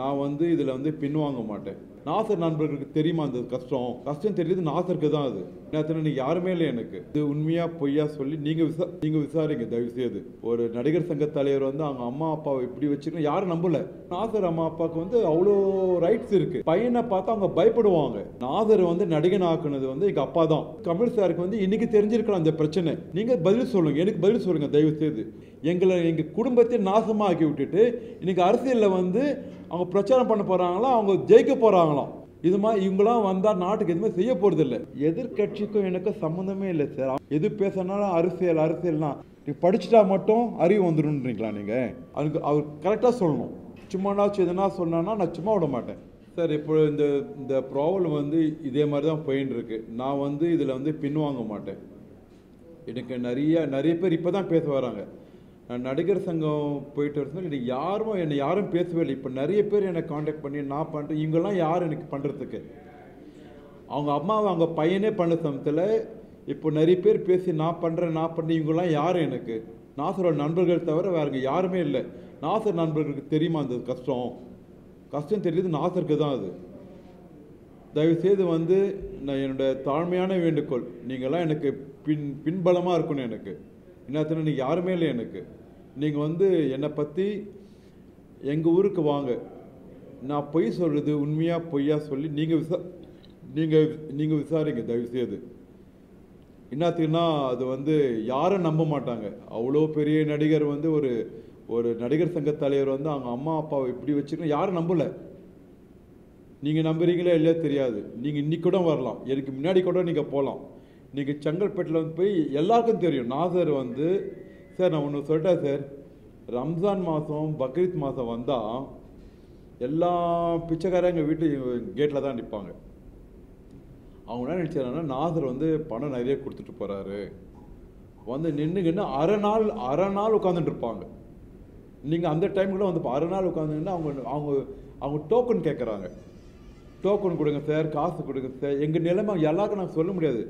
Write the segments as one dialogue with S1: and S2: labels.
S1: நான் வந்து இதில் வந்து பின்வாங்க மாட்டேன். நாசர் நண்பர்களுக்கு தெரியுமா அந்த கஷ்டம்? கஷ்டம் தெரியுது நாசருக்கு தான் அது. நேற்று யாருமே இல்லை எனக்கு. இது உண்மையா பொய்யா சொல்லி நீங்க விசா நீங்க விசாரிங்க தயவு செய்து ஒரு நடிகர் சங்க தலைவர் வந்து அவங்க அம்மா அப்பாவை இப்படி வச்சுக்கணும் யாரும் நம்பல. நாசர் அம்மா அப்பாவுக்கு வந்து அவ்வளோ ரைட்ஸ் இருக்கு. பையனை பார்த்தா அவங்க பயப்படுவாங்க. நாசர் வந்து நடிகன் ஆக்குனது வந்து எங்க அப்பா தான். கமல் சாருக்கு வந்து இன்னைக்கு தெரிஞ்சிருக்கலாம் அந்த பிரச்சனை. நீங்க பதில் சொல்லுங்க எனக்கு பதில் சொல்லுங்க தயவு செய்து எங்களை எங்கள் குடும்பத்தை நாசமாக்கி விட்டுட்டு இன்றைக்கி அரசியலில் வந்து அவங்க பிரச்சாரம் பண்ண போகிறாங்களோ அவங்க ஜெயிக்க போகிறாங்களோ இது மாதிரி இவங்களாம் வந்தால் நாட்டுக்கு எதுவுமே செய்ய போகிறது இல்லை எதிர்கட்சிக்கும் எனக்கும் சம்மந்தமே இல்லை சார் எது பேசினாலும் அரசியல் அரசியல்னா நீ படிச்சுட்டா மட்டும் அறிவு வந்துடும்ன்றீங்களா நீங்கள் அதுக்கு அவர் கரெக்டாக சொல்லணும். சும்மானாச்சும் எதனா சொன்னான்னா நான் சும்மா விட மாட்டேன். சார் இப்போ இந்த இந்த ப்ராப்ளம் வந்து இதே மாதிரி தான் போயின்னு இருக்கு நான் வந்து இதில் வந்து பின்வாங்க மாட்டேன். எனக்கு நிறைய நிறைய பேர் இப்போ தான் பேச வராங்க. நடிகர் சங்கம் போயிட்டு வரதுனால எனக்கு யாரும் என்னை யாரும் பேசவே இல்லை. இப்போ நிறைய பேர் என்னை காண்டாக்ட் பண்ணி நான் பண்ணுறேன் இவங்கெல்லாம் யார் எனக்கு பண்ணுறதுக்கு அவங்க அம்மாவை அவங்க பையனே பண்ண சமயத்தில் இப்போ நிறைய பேர் பேசி நான் பண்ணுறேன் நான் பண்ணுறேன் இவங்கெல்லாம் யார் எனக்கு? நாசரோட நண்பர்கள் தவிர வேறுங்க யாருமே இல்லை. நாசர் நண்பர்களுக்கு தெரியுமா அந்த கஷ்டம்? கஷ்டம் தெரியுது நாசருக்கு தான் அது. தயவுசெய்து வந்து நான் என்னோட தாழ்மையான வேண்டுகோள். நீங்களாம் எனக்கு பின் பின்பலமாக இருக்கணும் எனக்கு. என்னத்தினா நீங்கள் யாருமே இல்லை எனக்கு. நீங்கள் வந்து என்னை பற்றி எங்கள் ஊருக்கு வாங்க. நான் பொய் சொல்கிறது உண்மையாக பொய்யா சொல்லி நீங்கள் விசா நீங்கள் நீங்கள் விசாரிங்க தயவுசெய்து. என்னத்துக்குன்னா அது வந்து யாரும் நம்ப மாட்டாங்க. அவ்வளோ பெரிய நடிகர் வந்து ஒரு ஒரு நடிகர் சங்க தலைவர் வந்து அவங்க அம்மா அப்பாவை இப்படி வச்சுருக்கோம் யாரும் நம்பலை. நீங்கள் நம்புறீங்களே இல்லையா தெரியாது. நீங்கள் இன்னைக்கு கூட வரலாம். எனக்கு முன்னாடி கூட நீங்கள் போகலாம். நீங்கள் செங்கல்பேட்டில் வந்து போய் எல்லாருக்கும் தெரியும். நாசர் வந்து சார் நான் ஒன்று சொல்லிட்டேன் சார். ரம்ஜான் மாதம் பக்ரீத் மாதம் வந்தால் எல்லா பிச்சைக்காரங்க எங்கள் வீட்டு கேட்டில் தான் நிற்பாங்க அவங்க என்ன நினச்சாங்கன்னா நாசர் வந்து பணம் நிறைய கொடுத்துட்டு போகிறாரு வந்து நின்றுக்கின்னு அரை நாள் அரை நாள் உட்காந்துட்டு இருப்பாங்க. நீங்கள் அந்த டைம் கூட வந்து அரை நாள் உட்காந்துங்கன்னா அவங்க அவங்க அவங்க டோக்கன் கேட்குறாங்க டோக்கன் கொடுங்க சார். காசு கொடுங்க சார். எங்கள் நிலைமை எல்லாருக்கும் நாங்கள் சொல்ல முடியாது.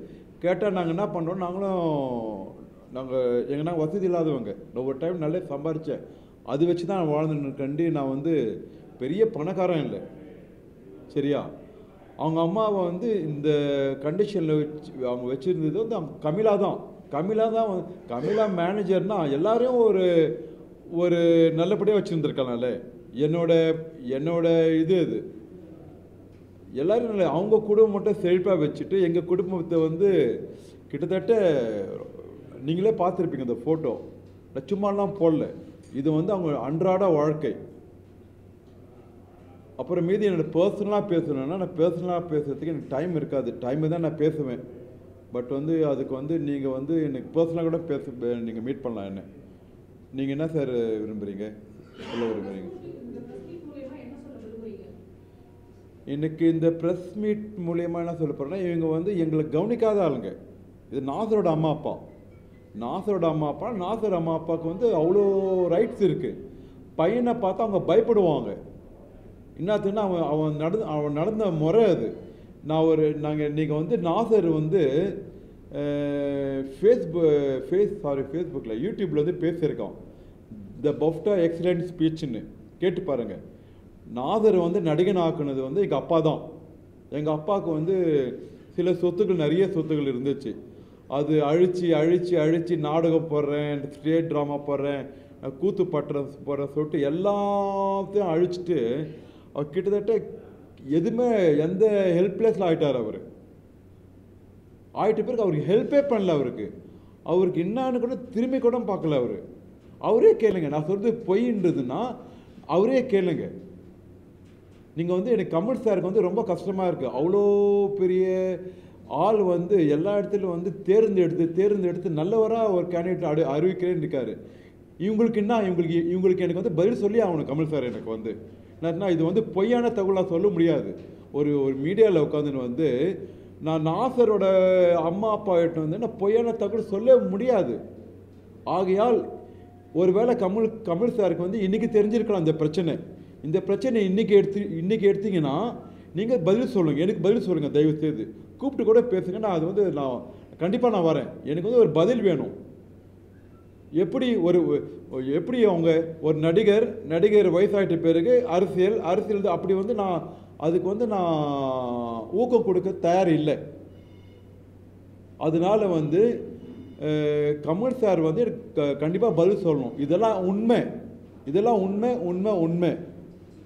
S1: கேட்டால் நாங்கள் என்ன பண்ணுறோம் நாங்களும் நாங்கள் எங்கன்னா வசதி இல்லாதவங்க. ஒவ்வொரு டைம் நல்லா சம்பாரித்தேன் அது வச்சு தான் நான் வாழ்ந்துன்னு கண்டி நான் வந்து பெரிய பணக்காரன் இல்லை. சரியா? அவங்க அம்மாவை வந்து இந்த கண்டிஷனில் வச்சு அவங்க வச்சுருந்தது வந்து அவங்க கமிலா தான். கமிலா தான் கமிலா மேனேஜர்னா எல்லாரையும் ஒரு ஒரு நல்லபடியாக வச்சுருந்துருக்கலாம்ல. என்னோட என்னோட இது அது. எல்லோரும் இல்லை அவங்க குடும்பம் மட்டும் செழிப்பாக வச்சுட்டு எங்கள் குடும்பத்தை வந்து கிட்டத்தட்ட நீங்களே பார்த்துருப்பீங்க அந்த ஃபோட்டோ நான் சும்மாலாம் போடல. இது வந்து அவங்க அன்றாட வாழ்க்கை. அப்புறம் மீதி என்னோட பர்சனலாக பேசணும்னா நான் பர்சனலாக பேசுகிறதுக்கு எனக்கு டைம் இருக்காது. டைம் தான் நான் பேசுவேன். பட் வந்து அதுக்கு வந்து நீங்கள் வந்து எனக்கு பர்சனலாக கூட பேச நீங்கள் மீட் பண்ணலாம் என்ன. நீங்கள் என்ன சார் விரும்புகிறீங்க சொல்ல விரும்புகிறீங்க இன்றைக்கி இந்த ப்ரெஸ் மீட் மூலியமாக என்ன சொல்ல போகிறேன்னா இவங்க வந்து எங்களை கவனிக்காத ஆளுங்க. இது நாசரோட அம்மா அப்பா. நாசரோட அம்மா அப்பா. நாசர் அம்மா அப்பாவுக்கு வந்து அவ்வளோ ரைட்ஸ் இருக்குது பையனை பார்த்தா அவங்க பயப்படுவாங்க. என்னத்துன்னா அவன் அவன் நடந்து அவன் நடந்த முறை அது. நான் ஒரு நாங்கள் நீங்கள் வந்து நாசர் வந்து ஃபேஸ்புக் ஃபேஸ் சாரி ஃபேஸ்புக்கில் யூடியூப்பில் வந்து பேசியிருக்கான் த பஃப்டா எக்ஸலண்ட் ஸ்பீச்னு கேட்டு பாருங்கள் நாதரை வந்து நடிகன் ஆக்குனது வந்து எங்கள் அப்பா தான். எங்கள் அப்பாவுக்கு வந்து சில சொத்துக்கள் நிறைய சொத்துக்கள் இருந்துச்சு. அது அழித்து அழித்து அழித்து நாடகம் போடுறேன் ஸ்டேட் ட்ராமா போடுறேன் கூத்து பட்டுற போடுறேன் சொல்லிட்டு எல்லாத்தையும் அழிச்சிட்டு அவர் கிட்டத்தட்ட எதுவுமே எந்த ஹெல்ப்லெஸ்ல ஆகிட்டார் அவர். ஆயிட்ட பிறகு அவருக்கு ஹெல்ப்பே பண்ணல அவருக்கு. அவருக்கு என்னான்னு கூட திரும்பி கூட பார்க்கல அவர். அவரே கேளுங்க நான் சொல்கிறது பொய்ன்றதுன்னா அவரே கேளுங்க. நீங்கள் வந்து எனக்கு கமல் சாருக்கு வந்து ரொம்ப கஷ்டமாக இருக்குது அவ்வளோ பெரிய ஆள் வந்து எல்லா இடத்துலையும் வந்து தேர்ந்தெடுத்து தேர்ந்தெடுத்து நல்லவராக ஒரு கேண்டிடேட் அடு அறிவிக்கிறேன்னு இருக்காரு. இவங்களுக்கு என்ன இவங்களுக்கு இவங்களுக்கு எனக்கு வந்து பதில் சொல்லி ஆகணும் கமல் சார் எனக்கு வந்து. நான் இது வந்து பொய்யான தகவலாக சொல்ல முடியாது. ஒரு ஒரு மீடியாவில் உட்காந்துன்னு வந்து நான் நாசரோட அம்மா அப்பா கிட்ட வந்து நான் பொய்யான தகவல் சொல்ல முடியாது. ஆகையால் ஒருவேளை கமல் கமல் சாருக்கு வந்து இன்றைக்கி தெரிஞ்சிருக்கலாம் இந்த பிரச்சனை. இந்த பிரச்சனை இன்னைக்கு எடுத்து இன்றைக்கி எடுத்தீங்கன்னா நீங்கள் பதில் சொல்லுங்கள் எனக்கு பதில் சொல்லுங்கள் தயவு செய்து. கூப்பிட்டு கூட பேசுங்க நான் அது வந்து நான் கண்டிப்பாக நான் வரேன். எனக்கு வந்து ஒரு பதில் வேணும். எப்படி ஒரு எப்படி அவங்க ஒரு நடிகர் நடிகர் வயசாயிட்ட பிறகு அரசியல் அரசியல் அப்படி வந்து நான் அதுக்கு வந்து நான் ஊக்கம் கொடுக்க தயார் இல்லை அதனால வந்து கமல் சார் வந்து கண்டிப்பாக பதில் சொல்லணும். இதெல்லாம் உண்மை. இதெல்லாம் உண்மை உண்மை உண்மை.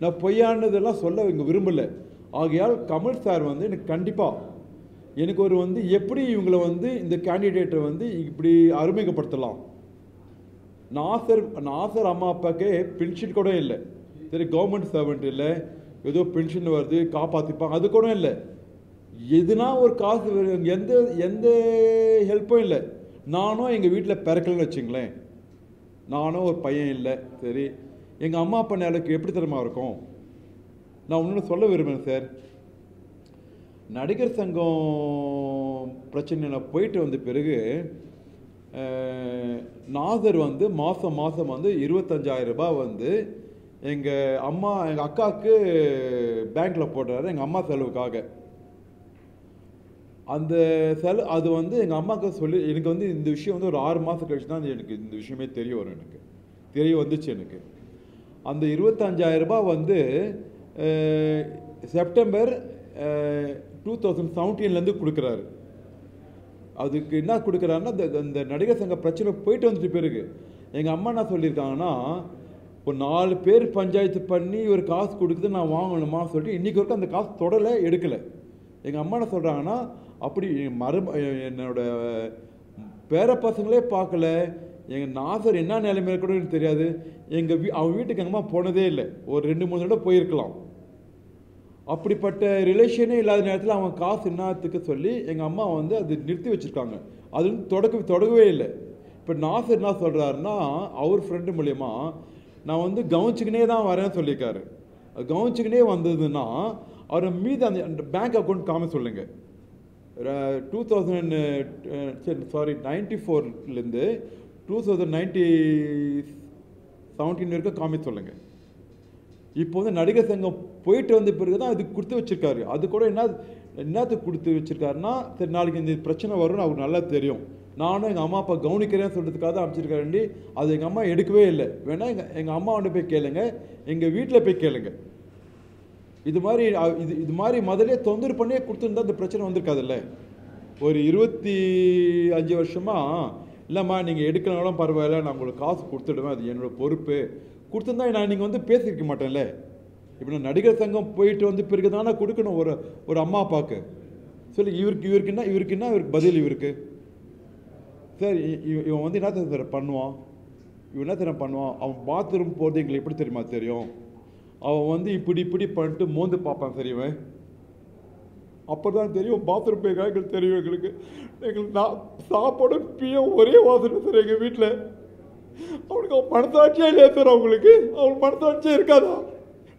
S1: நான் பொய்யானதெல்லாம் சொல்ல இங்கே விரும்பலை. ஆகையால் கமல் சார் வந்து எனக்கு கண்டிப்பாக எனக்கு ஒரு வந்து எப்படி இவங்களை வந்து இந்த கேண்டிடேட்டை வந்து இப்படி அறிமுகப்படுத்தலாம். நாசர் நாசர் அம்மா அப்பாக்கே பென்ஷன் கூட இல்லை. சரி கவர்மெண்ட் சர்வெண்ட் இல்லை. ஏதோ பென்ஷன் வருது காப்பாற்றிப்பாங்க அது கூட இல்லை. எதுனா ஒரு காசு எந்த எந்த ஹெல்ப்பும் இல்லை. நானும் எங்கள் வீட்டில் பிறக்கலன்னு வச்சுங்களேன். நானும் ஒரு பையன் இல்லை. சரி எங்கள் அம்மா அப்பா நிலைக்கு எப்படி தரமாக இருக்கும்? நான் ஒன்று சொல்ல விரும்புகிறேன் சார் நடிகர் சங்கம் பிரச்சனையில் போயிட்டு வந்த பிறகு நாசர் வந்து மாதம் மாதம் வந்து இருபத்தஞ்சாயிரம் ரூபாய் வந்து எங்கள் அம்மா எங்கள் அக்காவுக்கு பேங்க்கில் போடுறாரு எங்கள் அம்மா செலவுக்காக. அந்த செல அது வந்து எங்கள் அம்மாவுக்கு சொல்லி எனக்கு வந்து இந்த விஷயம் வந்து ஒரு ஆறு மாதம் கழிச்சு தான் எனக்கு இந்த விஷயமே தெரிய வரும் எனக்கு. தெரிய வந்துச்சு எனக்கு. அந்த இருபத்தஞ்சாயிரம் ரூபாய் வந்து செப்டம்பர் டூ தௌசண்ட் செவன்டீன்லேருந்து கொடுக்குறாரு. அதுக்கு என்ன கொடுக்குறாருன்னா இந்த இந்த நடிகர் சங்க பிரச்சனை போயிட்டு வந்துட்டு பிறகு. எங்கள் அம்மா என்ன சொல்லியிருக்காங்கன்னா ஒரு நாலு பேர் பஞ்சாயத்து பண்ணி ஒரு காசு கொடுக்குது நான் வாங்கணுமா? சொல்லிட்டு இன்றைக்கி வரைக்கும் அந்த காசு தொடலை எடுக்கலை. எங்கள் அம்மா என்ன சொல்கிறாங்கன்னா அப்படி மறு என்னோட பேர பசங்களே பார்க்கல. எங்கள் நாசர் என்ன நிலைமையில் இருக்கணும்னு எனக்கு தெரியாது. எங்கள் வீ அவன் வீட்டுக்கு எங்கம்மா போனதே இல்லை. ஒரு ரெண்டு மூணு தடவை போயிருக்கலாம். அப்படிப்பட்ட ரிலேஷனே இல்லாத நேரத்தில் அவன் காசு என்னத்துக்கு சொல்லி எங்கள் அம்மா வந்து அது நிறுத்தி வச்சுருக்காங்க. அது வந்து தொடக்க தொடங்கவே இல்லை. இப்போ நாசர் என்ன சொல்கிறாருன்னா அவர் ஃப்ரெண்டு மூலயமா நான் வந்து கவனிச்சுக்கினே தான் வரேன்னு சொல்லியிருக்காரு. கவனிச்சுக்கினே வந்ததுன்னா அவர் மீது அந்த பேங்க் அக்கௌண்ட் காம சொல்லுங்கள் டூ தௌசண்ட் சரி சாரி நைன்டி ஃபோர்லேருந்து டூ தௌசண்ட் நைன்டி செவன்டீன் வரைக்கும் காமி சொல்லுங்கள் இப்போ வந்து நடிகர் சங்கம் போயிட்டு வந்த பிறகு தான் இது கொடுத்து வச்சிருக்காரு. அது கூட என்ன என்னத்துக்கு கொடுத்து வச்சிருக்காருன்னா சரி நாளைக்கு இந்த பிரச்சனை வரும்னு அவருக்கு நல்லா தெரியும். நானும் எங்கள் அம்மா அப்பா கவனிக்கிறேன்னு சொல்கிறதுக்காக தான் அமைச்சிருக்காருண்டி அது எங்கள் அம்மா எடுக்கவே இல்லை. வேணா எங்கள் எங்கள் அம்மா வந்து போய் கேளுங்க. எங்கள் வீட்டில் போய் கேளுங்க. இது மாதிரி இது இது மாதிரி முதலே தொந்தரவு பண்ணியே கொடுத்துருந்தா இந்த பிரச்சனை வந்திருக்காதுல்ல. ஒரு இருபத்தி அஞ்சு வருஷமாக இல்லைம்மா நீங்கள் எடுக்கலனாலும் பரவாயில்ல நான் உங்களுக்கு காசு கொடுத்துடுவேன் அது என்னோட பொறுப்பு. கொடுத்துருந்தா நான் நீங்கள் வந்து பேசியிருக்க மாட்டேன்ல. இப்போ நான் நடிகர் சங்கம் போயிட்டு வந்து பிறகு தானே கொடுக்கணும் ஒரு ஒரு அம்மா அப்பாவுக்கு சொல்லி இவருக்கு இவருக்கு என்ன இவருக்கு என்ன இவருக்கு பதில் இவருக்கு? சார் இவன் வந்து என்ன சார் பண்ணுவான்? இவன் என்ன சார் பண்ணுவான்? அவன் பாத்ரூம் போகிறது எங்களுக்கு எப்படி தெரியுமா தெரியும்? அவன் வந்து இப்படி இப்படி பண்ணிட்டு மோந்து பார்ப்பான் சரி இவன். அப்போ தான் தெரியும் பாத்ரூம் போய் எங்களுக்கு தெரியும் எங்களுக்கு. எங்களுக்கு நான் சாப்பாடு பியும் ஒரே வாசனை சார் எங்கள் வீட்டில் அவனுக்கு அவன் மனசாட்சியே இல்லையா சார் அவங்களுக்கு? அவன் மனசாட்சியே இருக்காதா?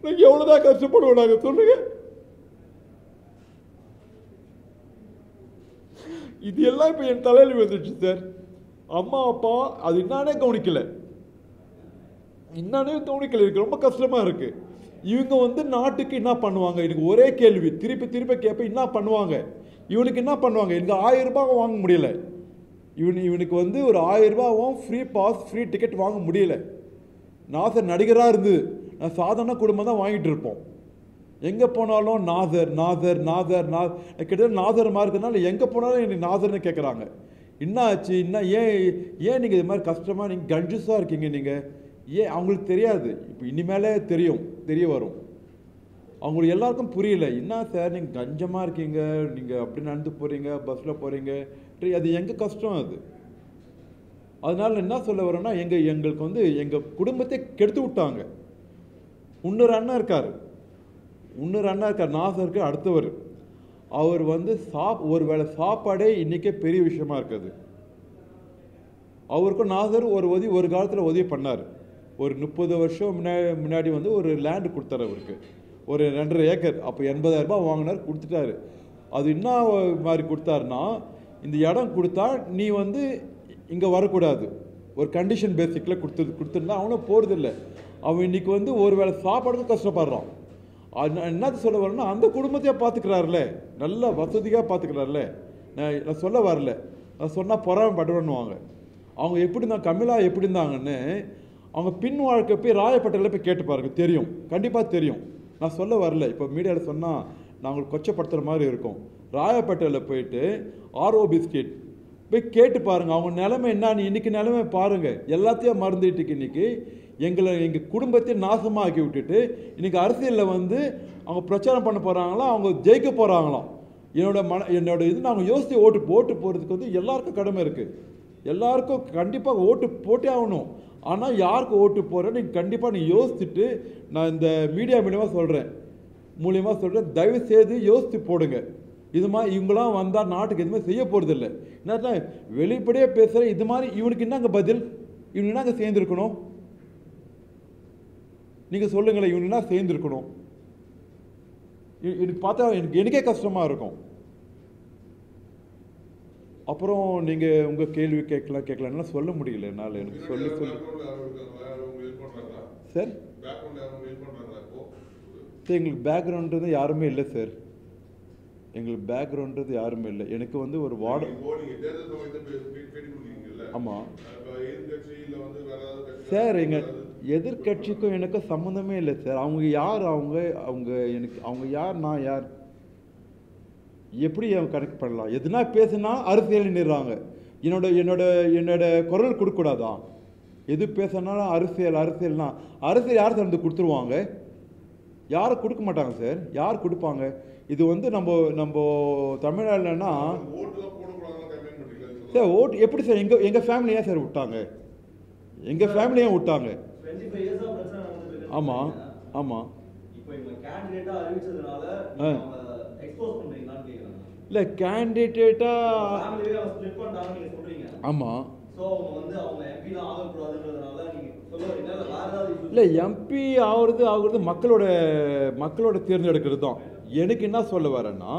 S1: நாங்கள் எவ்வளோதான் கஷ்டப்படுவோம் நாங்கள் சொல்லுங்கள் இது எல்லாம் இப்போ என் தலையில் வந்துடுச்சு சார். அம்மா அப்பா அது என்னானே கவனிக்கலை. என்னானே கவனிக்கலை. எனக்கு ரொம்ப கஷ்டமாக இருக்குது இவங்க வந்து நாட்டுக்கு என்ன பண்ணுவாங்க? எனக்கு ஒரே கேள்வி. திருப்பி திருப்பி கேட்பேன் என்ன பண்ணுவாங்க? இவனுக்கு என்ன பண்ணுவாங்க? இந்த ஆயிரம் ரூபாய் வாங்க முடியல. இவனு இவனுக்கு வந்து ஒரு ஆயிரம் ரூபாவும் ஃப்ரீ பாஸ் ஃப்ரீ டிக்கெட் வாங்க முடியல. நாசர் நடிகராக இருந்தது நான் சாதாரண குடும்பம் தான் வாங்கிட்டு இருப்போம். எங்கே போனாலும் நாசர் நாசர் நாசர் நா கிட்டத்தட்ட நாசர் மாதிரி இருக்கிறதுனால எங்கே போனாலும் எனக்கு நாசர்னு கேட்குறாங்க என்ன ஆச்சு? என்ன ஏன் ஏன் நீங்கள் இது மாதிரி கஷ்டமாக நீங்கள் கன்ஜூஸாக இருக்கீங்க நீங்கள் ஏன்? அவங்களுக்கு தெரியாது. இப்போ இனிமேலே தெரியும். தெரிய வரும். அவங்களுக்கு எல்லாருக்கும் புரியல. என்ன சார்? நீங்கள் கஞ்சமாக இருக்கீங்க. நீங்கள் அப்படி நடந்து போகிறீங்க பஸ்ஸில் போகிறீங்க அது எங்கள் கஷ்டம் அது? அதனால் என்ன சொல்ல வரோன்னா எங்கள் எங்களுக்கு வந்து எங்கள் குடும்பத்தை கெடுத்து விட்டாங்க. இன்னொரு அண்ணன் இருக்கார். இன்னொரு அண்ணா இருக்கார். நாசருக்கு அடுத்தவர். அவர் வந்து சாப் ஒரு வேளை சாப்பாடே இன்றைக்கே பெரிய விஷயமா இருக்குது. அவருக்கும் நாசர் ஒரு உதவி ஒரு காலத்தில் உதவி பண்ணார். ஒரு முப்பது வருஷம் முன்னாடி முன்னாடி வந்து ஒரு லேண்டு கொடுத்தாரு அவருக்கு. ஒரு ரெண்டரை ஏக்கர் அப்போ எண்பதாயிரம் ரூபாய் வாங்கினார் கொடுத்துட்டாரு. அது என்ன மாதிரி கொடுத்தாருன்னா இந்த இடம் கொடுத்தா நீ வந்து இங்கே வரக்கூடாது. ஒரு கண்டிஷன் பேசிக்கில் கொடுத்து கொடுத்துருந்தா அவனும் போகிறதில்ல அவன் இன்றைக்கி வந்து ஒரு வேளை சாப்பாடுக்கும் கஷ்டப்படுறான். என்னது சொல்ல வரேன்னா அந்த குடும்பத்தையே பார்த்துக்கிறாருல நல்ல வசதியாக பார்த்துக்கிறாருல நான் நான் சொல்ல வரல. நான் சொன்னால் பொறாமப்படுவேன்னுவாங்க அவங்க எப்படி இருந்தாங்க கமிலா எப்படி இருந்தாங்கன்னு அவங்க பின் வாழ்க்கை போய் ராயப்பட்டையில் போய் கேட்டு பாருங்க. தெரியும். கண்டிப்பாக தெரியும். நான் சொல்ல வரல. இப்போ மீடியாவில் சொன்னால் நான் உங்களுக்கு கொச்சப்படுத்துகிற மாதிரி இருக்கும். ராயப்பேட்டையில் போயிட்டு ஆர்ஓ பிஸ்கெட் போய் கேட்டு பாருங்கள் அவங்க நிலைமை என்னன்னு இன்றைக்கி நிலைமை பாருங்கள் எல்லாத்தையும் மறந்துட்டுக்கு இன்றைக்கி எங்களை எங்கள் குடும்பத்தை நாசமாக்கி விட்டுட்டு இன்றைக்கி அரசியலில் வந்து அவங்க பிரச்சாரம் பண்ண போகிறாங்களா அவங்க ஜெயிக்க போகிறாங்களாம் என்னோட மன என்னோட இது நாங்கள் யோசித்து ஓட்டு ஓட்டு போகிறதுக்கு வந்து எல்லாருக்கும் கடமை இருக்குது எல்லாருக்கும் கண்டிப்பாக ஓட்டு போட்டே ஆகணும். ஆனால் யாருக்கு ஓட்டு போகிறேன்னு கண்டிப்பாக நீ யோசிச்சுட்டு நான் இந்த மீடியா மூலியமாக சொல்கிறேன் மூலியமாக சொல்கிறேன் தயவு செய்து யோசித்து போடுங்க. இது மாதிரி இவங்களாம் வந்தால் நாட்டுக்கு எதுவுமே செய்ய போகிறதில்ல என்ன வெளிப்படையாக பேசுகிறேன் இது மாதிரி இவனுக்கு என்னங்க பதில்? இவனுக்கு என்னங்க சேர்ந்துருக்கணும்? நீங்கள் சொல்லுங்களேன் இவனுக்கு என்ன சேர்ந்துருக்கணும்? எனக்கு பார்த்தா எனக்கு எனக்கே கஷ்டமாக இருக்கும். அப்புறம் நீங்கள் உங்கள் கேள்வி கேட்கலாம் கேட்கலாம்னா சொல்ல முடியல என்னால் எனக்கு சொல்லி சொல்லி. சார்? சார் எங்களுக்கு பேக்ரவுண்டுறது யாருமே இல்லை சார். எங்களுக்கு பேக்ரவுண்டுறது யாருமே இல்லை. எனக்கு வந்து ஒரு வார்டு ஆமாம் சார் எங்கள் எதிர்க்கட்சிக்கும் எனக்கும் சம்மந்தமே இல்லை சார். அவங்க யார்? அவங்க அவங்க எனக்கு அவங்க யார் நான் யார்? எப்படி அவன் கனெக்ட் பண்ணலாம்? எதுனா பேசுனா அரசியல் நிறாங்க என்னோட என்னோட என்னோட குரல் கொடுக்கூடாதா எது பேசினாலும் அரசியல் அரசியல்னா அரசியல் யார் தந்து கொடுத்துருவாங்க? யாரும் கொடுக்க மாட்டாங்க சார்? யார் கொடுப்பாங்க? இது வந்து நம்ம நம்ம தமிழ்நாடுலன்னா சார் ஓட்டு எப்படி சார்? எங்கள் எங்கள் ஃபேமிலி ஏன் சார் விட்டாங்க? எங்கள் ஃபேமிலி ஏன் விட்டாங்க?
S2: 25 years
S1: இல்லை கேண்டிடேட்டாக. ஆமாம்?
S2: இல்ல
S1: எம்பி ஆகுறது ஆகுறது மக்களோட மக்களோட தேர்ந்தெடுக்கிறது தான் எனக்கு என்ன சொல்ல வரேன்னா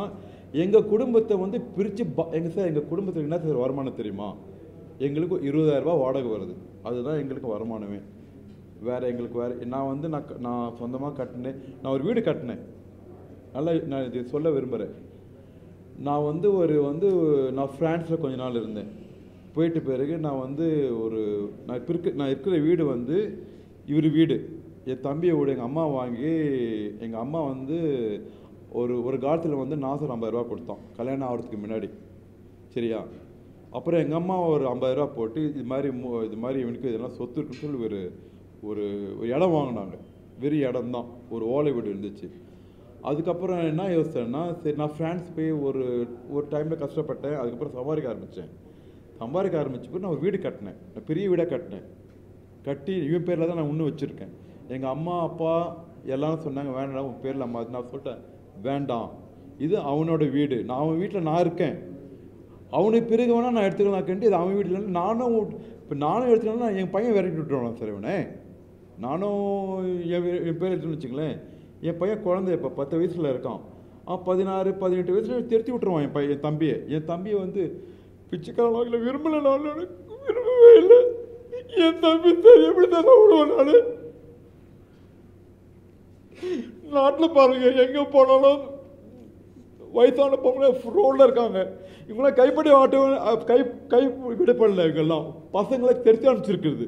S1: எங்கள் குடும்பத்தை வந்து பிரித்து எங்கள் சார் எங்கள் குடும்பத்துக்கு என்ன சார் வருமானம் தெரியுமா? எங்களுக்கு இருபதாயிரம் ரூபாய் வாடகை வருது. அதுதான் எங்களுக்கு வருமானமே. வேறு எங்களுக்கு வேறு நான் வந்து நான் நான் சொந்தமாக கட்டினேன். நான் ஒரு வீடு கட்டினேன். நல்லா நான் இது சொல்ல விரும்புகிறேன் நான் வந்து ஒரு வந்து நான் ஃப்ரான்ஸில் கொஞ்ச நாள் இருந்தேன். போயிட்டு பிறகு நான் வந்து ஒரு நான் இப்போ இருக்க நான் இருக்கிற வீடு வந்து இவர் வீடு. என் தம்பியை வீடு எங்கள் அம்மா வாங்கி எங்கள் அம்மா வந்து ஒரு ஒரு காலத்தில் வந்து நாசர் ஐம்பது ரூபா கொடுத்தோம் கல்யாணம் ஆகிறதுக்கு முன்னாடி. சரியா? அப்புறம் எங்கள் அம்மா ஒரு ஐம்பது ரூபா போட்டு இது மாதிரி மு- இது மாதிரி இவனுக்கு இதெல்லாம் சொத்து இருக்குன்னு சொல்லி ஒரு ஒரு ஒரு இடம் வாங்கினாங்க. வெறும் இடம் தான். ஒரு ஓலை வீடு இருந்துச்சு. அதுக்கப்புறம் என்ன யோசித்தேன்னா சரி நான் ஃப்ரான்ஸ் போய் ஒரு ஒரு டைமில் கஷ்டப்பட்டேன். அதுக்கப்புறம் சம்பாதிக்க ஆரம்பித்தேன் சம்பாதிக்க ஆரம்பிச்சப்போ நான் ஒரு வீடு கட்டினேன். நான் பெரிய வீடாக கட்டினேன். கட்டி இவன் பேரில் தான் நான் இன்னும் வச்சுருக்கேன். எங்கள் அம்மா அப்பா எல்லாரும் சொன்னாங்க வேண்டாம் உன் பேரில் அம்மா. நான் சொல்லிட்டேன் வேண்டாம். இது அவனோட வீடு. நான் அவன் வீட்டில் நான் இருக்கேன். அவனுக்கு பிறகு வேணால் நான் எடுத்துக்கலாம். கண்டு இது அவன் வீட்டில் நானும் இப்போ நானும் எடுத்துக்கலாம் என் பையன் விரட்டி விட்டுருவான் சார் இவனே. நானும் என் என் பேர் எடுத்துன்னு வச்சுங்களேன் என் பையன் குழந்தை இப்போ பத்து வயசில் இருக்கான். பதினாறு பதினெட்டு வயசுல திருத்தி விட்டுருவான் என் பையன் என் தம்பியை. என் தம்பியை வந்து பிச்சைக்காரனாக விரும்பலை நான் விரும்பவே இல்லை. என் தம்பி சரி எப்படி தான் விடுவேன் நான். நாட்டில் பாருங்க எங்கே போனாலும் வயசான பொம்பளை ரோடில் இருக்காங்க. இவங்களாம் கைப்படி ஆட்டு கை கை விடப்படல இவங்கெல்லாம். பசங்களை தெரிச்சு அனுப்பிச்சிருக்குது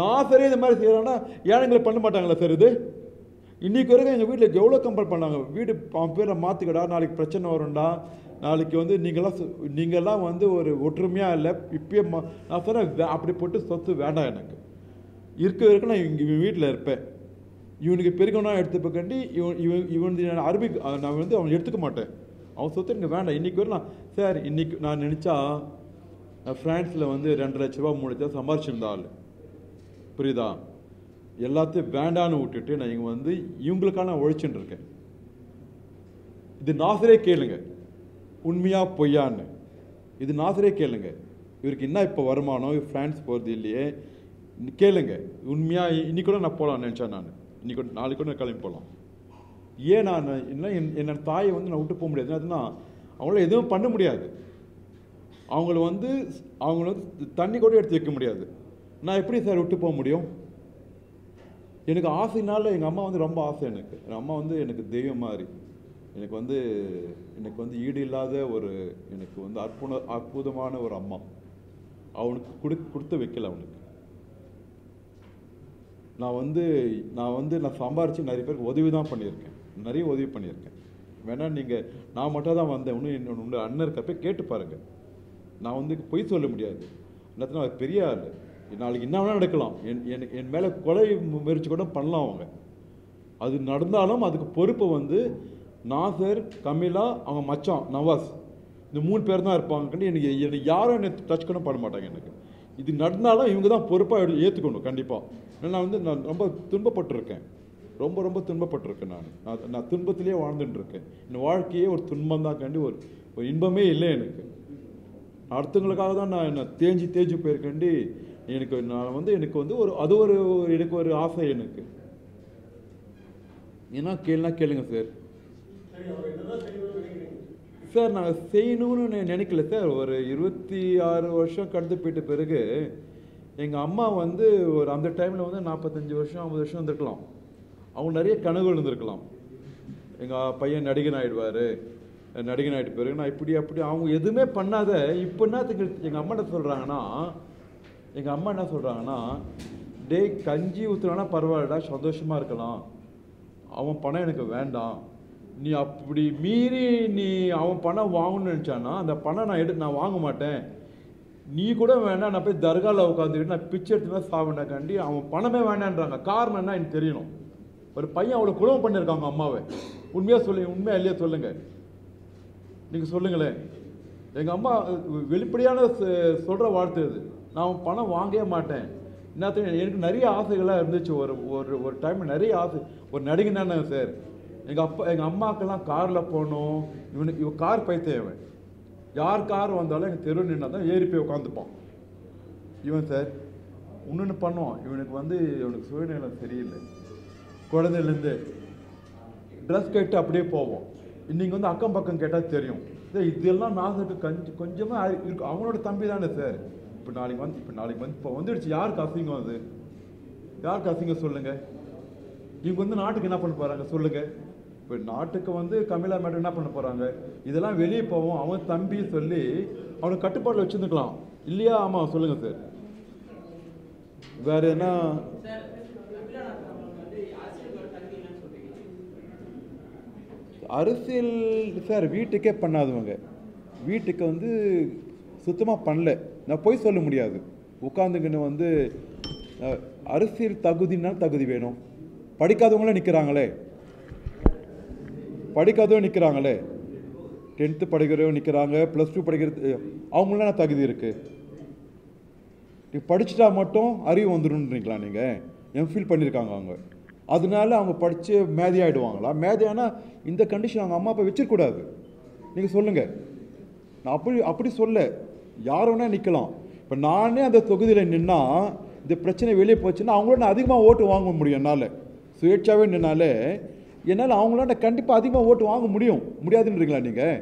S1: நான் சரி இந்த மாதிரி செய்கிறேன்னா ஏழைங்களை பண்ண மாட்டாங்களா சார் இது? இன்றைக்கு வரைக்கும் எங்கள் வீட்டில் எவ்வளோ கம்பேர் பண்ணாங்க? வீடு அவன் பேரை மாற்றிக்கடா நாளைக்கு பிரச்சனை வரும்டா. நாளைக்கு வந்து நீங்களாம் சு- வந்து ஒரு ஒற்றுமையாக இல்லை இப்பயே மா- நான் சொன்னேன் வே- அப்படி போட்டு சொத்து வேண்டாம் எனக்கு. இருக்க வரைக்கும் நான் இங்கே வீட்டில் இருப்பேன். இவனுக்கு பெருகணும் எடுத்துப்பக்கண்டி இவன் இவன் இவன் அருமை நான் வந்து அவன் எடுத்துக்க மாட்டேன். அவன் சொத்து எனக்கு வேண்டாம். இன்றைக்கி வரலாம் நான் சார் இன்னைக்கு நான் நினச்சா நான் ஃப்ரான்ஸில் வந்து ரெண்டு லட்ச ரூபா மூணு லட்ச ரூபா புரியுதா? எல்லாத்தையும் வேண்டான்னு விட்டுட்டு நான் இங்கே வந்து இவங்களுக்கான உழைச்சின்னு இருக்கேன். இது நாசரே கேளுங்க. உண்மையாக பொய்யான்னு. இது நாசரே கேளுங்க. இவருக்கு என்ன இப்போ வருமானம்? இவர் ஃப்ரான்ஸ் போகிறது இல்லையே. கேளுங்க. உண்மையாக இன்னி கூட நான் போகலாம் நினச்சேன் நான். இன்னைக்கு கூட நாளைக்கு கூட நான் கிளம்பி போகலாம் ஏன் நான் என்ன என் என்னோட தாயை வந்து நான் விட்டு போக முடியாது. அதுனா அவங்களால எதுவும் பண்ண முடியாது. அவங்கள வந்து அவங்கள வந்து தண்ணி கூட எடுத்து வைக்க முடியாது. நான் எப்படி சார் விட்டு போக முடியும்? எனக்கு ஆசைனால எங்கள் அம்மா வந்து ரொம்ப ஆசை எனக்கு. எங்கள் அம்மா வந்து எனக்கு தெய்வம் மாதிரி. எனக்கு வந்து எனக்கு வந்து ஈடு இல்லாத ஒரு எனக்கு வந்து அற்புத அற்புதமான ஒரு அம்மா. அவனுக்கு கொடு கொடுத்து வைக்கல அவனுக்கு. நான் வந்து நான் வந்து நான் சம்பாரித்து நிறைய பேருக்கு உதவி தான் பண்ணியிருக்கேன். நிறைய உதவி பண்ணியிருக்கேன். வேணா நீங்கள் நான் மட்டும் தான் வந்தேன். ஒன்று என்னோட அண்ணன் இருக்கப்ப கேட்டு பாருங்கள் நான் வந்து பொய் சொல்ல முடியாது. என்னத்தினா அவர் பெரிய ஆள். நாளைக்கு என்ன வேணால் நடக்கலாம். என் என் என் மேலே கொலை முயற்சி கூட பண்ணலாம் அவங்க. அது நடந்தாலும் அதுக்கு பொறுப்பு வந்து நாசர் கமிலா அவங்க மச்சான் நவாஸ். இந்த மூணு பேர் தான் இருப்பாங்க எனக்கு எனக்கு யாரும் என்னை டச் கூட பண்ண மாட்டாங்க எனக்கு. இது நடந்தாலும் இவங்க தான் பொறுப்பாக ஏற்றுக்கணும் கண்டிப்பாக நான் வந்து நான் ரொம்ப துன்பப்பட்டிருக்கேன். ரொம்ப ரொம்ப துன்பப்பட்டிருக்கேன் நான். நான் நான் துன்பத்திலே வாழ்ந்துட்டுருக்கேன். என் வாழ்க்கையே ஒரு துன்பம் தான் கண்டி ஒரு ஒரு இன்பமே இல்லை எனக்கு. அடுத்தவங்களுக்காக தான் நான் என்ன தேஞ்சு தேஞ்சு போயிருக்கேன்டி. எனக்கு நான் வந்து எனக்கு வந்து ஒரு அது ஒரு எனக்கு ஒரு ஆசை எனக்கு. ஏன்னா கேளுனா கேளுங்க சார்
S3: சார் நாங்கள் செய்யணும்னு
S1: நினைக்கல சார் ஒரு இருபத்தி ஆறு வருஷம் கடந்து போயிட்ட பிறகு எங்கள் அம்மா வந்து ஒரு அந்த டைமில் வந்து நாற்பத்தஞ்சு வருஷம் ஐம்பது வருஷம் இருந்திருக்கலாம். அவங்க நிறைய கனவுகள் இருந்திருக்கலாம். எங்கள் பையன் நடிகன் ஆகிடுவார் நடிகன் ஆகிட்ட பிறகு நான் இப்படி அப்படி அவங்க எதுவுமே பண்ணாத இப்போ என்னத்துக்கு எங்கள் அம்மாட்ட சொல்கிறாங்கன்னா எங்கள் அம்மா என்ன சொல்கிறாங்கன்னா டேய் கஞ்சி ஊற்றுறானா பரவாயில்லடா சந்தோஷமாக இருக்கலாம். அவன் பணம் எனக்கு வேண்டாம். நீ அப்படி மீறி நீ அவன் பணம் வாங்கணும்னு நினச்சானா அந்த பணம் நான் எடு நான் வாங்க மாட்டேன். நீ கூட வேண்டாம் நான் போய் தர்காவில் உட்காந்துக்கிட்டு நான் பிச்சை எடுத்துனா சாப்பிட்டாக்காண்டி அவன் பணமே வேண்டான்றாங்க காரணம் என்ன எனக்கு தெரியணும். ஒரு பையன் அவ்வளோ குடும்பம் பண்ணியிருக்காங்க அம்மாவை. உண்மையாக சொல்லி உண்மையாக இல்லையா சொல்லுங்கள் நீங்கள் சொல்லுங்களேன். எங்கள் அம்மா வெளிப்படையான சொல்கிற வார்த்தை இது நான் பணம் வாங்கவே மாட்டேன். என்ன எனக்கு நிறைய ஆசைகளாக இருந்துச்சு. ஒரு ஒரு ஒரு டைம் நிறைய ஆசை. ஒரு நடிகன் தானே சார். எங்கள் அப்பா எங்கள் அம்மாக்கெல்லாம் காரில் போகணும். இவனுக்கு இவன் கார் பைத்தியம் யார் கார் வந்தாலும் எங்கள் தெரு நின்னா தான் ஏறி போய் உட்காந்துப்பான் இவன் சார் இன்னொன்று பண்ணுவோம் இவனுக்கு வந்து இவனுக்கு சூழ்நிலை சரியில்லை. குழந்தையிலேருந்து ட்ரெஸ் கேட்டு அப்படியே போவோம். இன்றைக்கி வந்து அக்கம் பக்கம் கேட்டால் தெரியும். இதெல்லாம் நாசருக்கு கொஞ்சம் கொஞ்சமாக இருக்கு. அவனோட தம்பி தானே சார். இப்போ நாளைக்கு வந்து இப்போ நாளைக்கு வந்து இப்போ வந்துடுச்சு. யாருக்கு அசிங்கம் அது? யாருக்கு அசிங்கம் சொல்லுங்க? இவங்க வந்து நாட்டுக்கு என்ன பண்ண போகிறாங்க சொல்லுங்க. இப்போ நாட்டுக்கு வந்து கமிலா மேடம் என்ன பண்ண போகிறாங்க இதெல்லாம் வெளியே போவோம். அவன் தம்பி சொல்லி அவனை கட்டுப்பாட்டில் வச்சுருந்துக்கலாம். இல்லையா? ஆமாம் சொல்லுங்க சார் வேற என்ன?
S4: அரசியல்
S1: அரசியல் சார் வீட்டுக்கே பண்ணாதவங்க. வீட்டுக்கு வந்து சுத்தமாக பண்ணல. நான் போய் சொல்ல முடியாது. உட்காந்துங்கன்னு வந்து அரசியல் தகுதின்னா தகுதி வேணும். படிக்காதவங்களும் நிற்கிறாங்களே படிக்காதவங்க நிற்கிறாங்களே டென்த்து படிக்கிறவங்க நிற்கிறாங்க ப்ளஸ் டூ படிக்கிறது அவங்களாம் நான் தகுதி இருக்குது நீ படிச்சுட்டா மட்டும் அறிவு வந்துடும்ன்றீங்களா நீங்கள் எம்ஃபில் பண்ணியிருக்காங்க அவங்க. அதனால அவங்க படித்து மேதி ஆகிடுவாங்களா மேதியானா இந்த கண்டிஷன் அவங்க அம்மா அப்பா வச்சிருக்கூடாது நீங்கள் சொல்லுங்கள் நான் அப்படி அப்படி சொல்ல. யார் வேணா நிற்கலாம் இப்போ நானே அந்த தொகுதியில் நின்னா இந்த பிரச்சனை வெளியே போச்சுன்னா அவங்களோட நான் அதிகமாக ஓட்டு வாங்க முடியும் என்னால். சுயேட்சாவே நின்னாலே என்னால் அவங்களோட கண்டிப்பாக அதிகமாக ஓட்டு வாங்க முடியும். முடியாதுன்றீங்களா நீங்கள்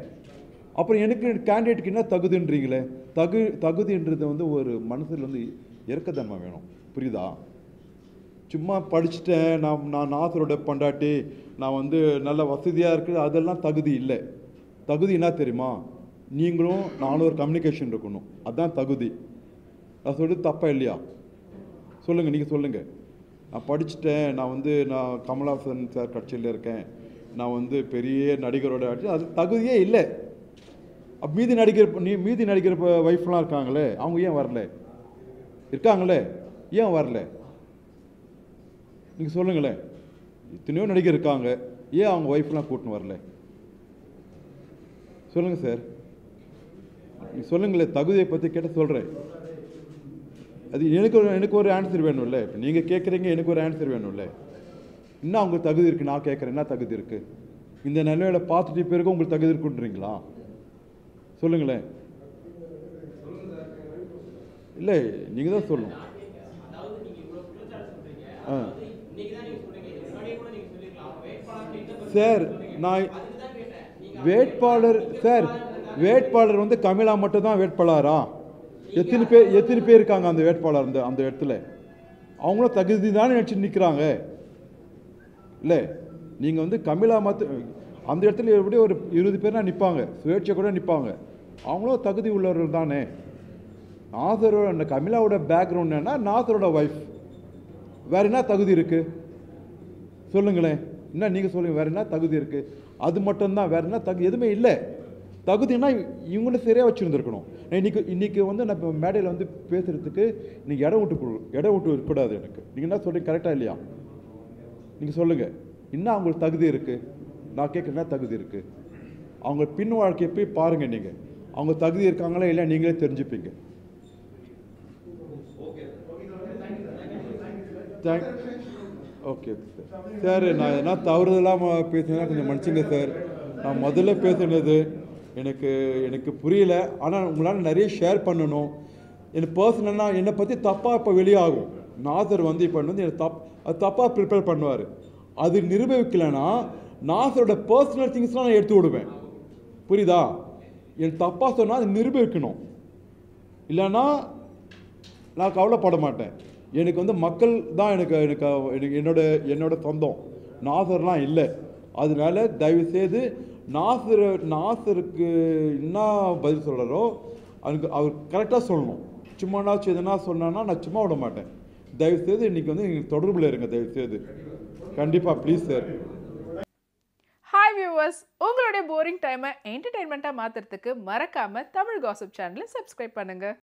S1: அப்புறம் எனக்கு கேண்டிடேட்டுக்கு என்ன தகுதின்றீங்களே? தகு தகுதின்றது வந்து ஒரு மனசில் வந்து இறக்கத்தன்மை வேணும். புரியுதா? சும்மா படிச்சுட்டேன் நான் நான் நாசரோட பண்டாட்டி நான் வந்து நல்ல வசதியாக இருக்குது அதெல்லாம் தகுதி இல்லை. தகுதி என்ன தெரியுமா? நீங்களும் நானும் ஒரு கம்யூனிகேஷன் இருக்கணும். அதுதான் தகுதி. நான் சொல்லிட்டு தப்பா இல்லையா? சொல்லுங்கள் நீங்கள் சொல்லுங்கள் நான் படிச்சுட்டேன். நான் வந்து நான் கமல்ஹாசன் சார் கட்சியில் இருக்கேன். நான் வந்து பெரிய நடிகரோட ஆட்சி அது தகுதியே இல்லை. மீதி நடிகர் நீ மீதி நடிகர் ஒய்ஃப்லாம் இருக்காங்களே அவங்க ஏன் வரல? இருக்காங்களே? ஏன் வரல? நீங்கள் சொல்லுங்களேன். இத்தனையோ நடிகர் இருக்காங்க. ஏன் அவங்க ஒய்ஃப்லாம் கூட்டின்னு வரல? சொல்லுங்கள் சார் நீ சொல்லுங்களேன் தகுதியை பற்றி கேட்டு சொல்கிறேன் அது எனக்கு ஒரு எனக்கு ஒரு ஆன்சர் வேணும்ல. இப்போ நீங்கள் கேட்குறீங்க எனக்கு ஒரு ஆன்சர் வேணும்ல. என்ன உங்களுக்கு தகுதி இருக்குது நான் கேட்குறேன் என்ன தகுதி இருக்குது இந்த நிலையில பார்த்துட்டு பிறகு உங்களுக்கு தகுதி இருக்குன்றீங்களா? சொல்லுங்களேன். இல்லை நீங்கள் தான் சொல்லணும். ஆ. சார் நான் வேட்பாளர் சார் வேட்பாளர் வந்து கமிலா மட்டும் தான் வேட்பாளரா? எத்தனை பேர் எத்தனை பேர் இருக்காங்க அந்த வேட்பாளர் அந்த அந்த இடத்துல? அவங்களும் தகுதி தானே நினச்சி நிற்கிறாங்க இல்லை நீங்கள் வந்து கமிலா மத்த அந்த இடத்துல எப்படி ஒரு இருபது பேர்னா நிற்பாங்க சுயேட்சை கூட நிற்பாங்க அவங்களும் தகுதி உள்ளவர்கள் தானே. நாசரோட அந்த கமிலாவோட பேக்ரவுண்ட் என்ன நாசரோட ஒய்ஃப் வேற என்ன தகுதி இருக்குது சொல்லுங்களேன். என்ன நீங்கள் சொல்லுங்கள் வேற என்ன தகுதி இருக்குது அது மட்டும்தான் வேற என்ன தகுதி? எதுவுமே இல்லை. தகுதினா இவங்களும் சரியாக வச்சுருந்துருக்கணும். இன்றைக்கி இன்றைக்கி வந்து நான் இப்போ மேடையில் வந்து பேசுகிறதுக்கு நீங்கள் இடம் விட்டு கொடு- இடம் விட்டு இருக்கக்கூடாது எனக்கு. நீங்கள் என்ன சொல்கிறீங்க கரெக்டாக இல்லையா? நீங்கள் சொல்லுங்கள் என்ன அவங்களுக்கு தகுதி இருக்குது நான் கேட்குற என்ன தகுதி இருக்குது அவங்க பின் வாழ்க்கையை போய் பாருங்கள் நீங்கள் அவங்க தகுதி இருக்காங்களா இல்லை நீங்களே தெரிஞ்சுப்பீங்க. தேங்க் ஓகே சார் சார் நான் எதனா தவறுதலாக பேசினா கொஞ்சம் மன்னிச்சுங்க சார் நான் முதல்ல பேசுனது எனக்கு எனக்கு புரியல. ஆனால் உங்களால் நிறைய ஷேர் பண்ணணும். எனக்கு பர்சனலாக என்னை பற்றி தப்பாக இப்போ வெளியாகும். நாசர் வந்து இப்போ வந்து எனக்கு தப் அது தப்பாக ப்ரிப்பேர் பண்ணுவார். அது நிரூபிக்கலைன்னா நாசரோட பர்சனல் திங்ஸ்லாம் நான் எடுத்து விடுவேன். புரியுதா? என் தப்பாக சொன்னால் அது நிரூபிக்கணும். இல்லைன்னா நான் கவலைப்பட மாட்டேன். எனக்கு வந்து மக்கள் தான் எனக்கு எனக்கு எனக்கு என்னோட என்னோட சொந்தம். நாசர்லாம் இல்லை. அதனால தயவுசெய்து நாசர் நாசருக்கு என்ன பதில் சொல்கிறாரோ அதுக்கு அவர் கரெக்டாக சொல்லணும். சும்மானாச்சும் எதனா சொன்னான்னா நான் சும்மா விட மாட்டேன். தயவுசெய்து இன்னைக்கு வந்து எங்களுக்கு தொடர்பில் இருங்க தயவுசெய்து. கண்டிப்பாக ப்ளீஸ் சார்
S5: ஹாய் வியூவர்ஸ் உங்களுடைய போரிங் டைமை என்டர்டைன்மெண்ட்டாக மாற்றுறதுக்கு மறக்காமல் தமிழ் காசப் சேனலை சப்ஸ்கிரைப் பண்ணுங்கள்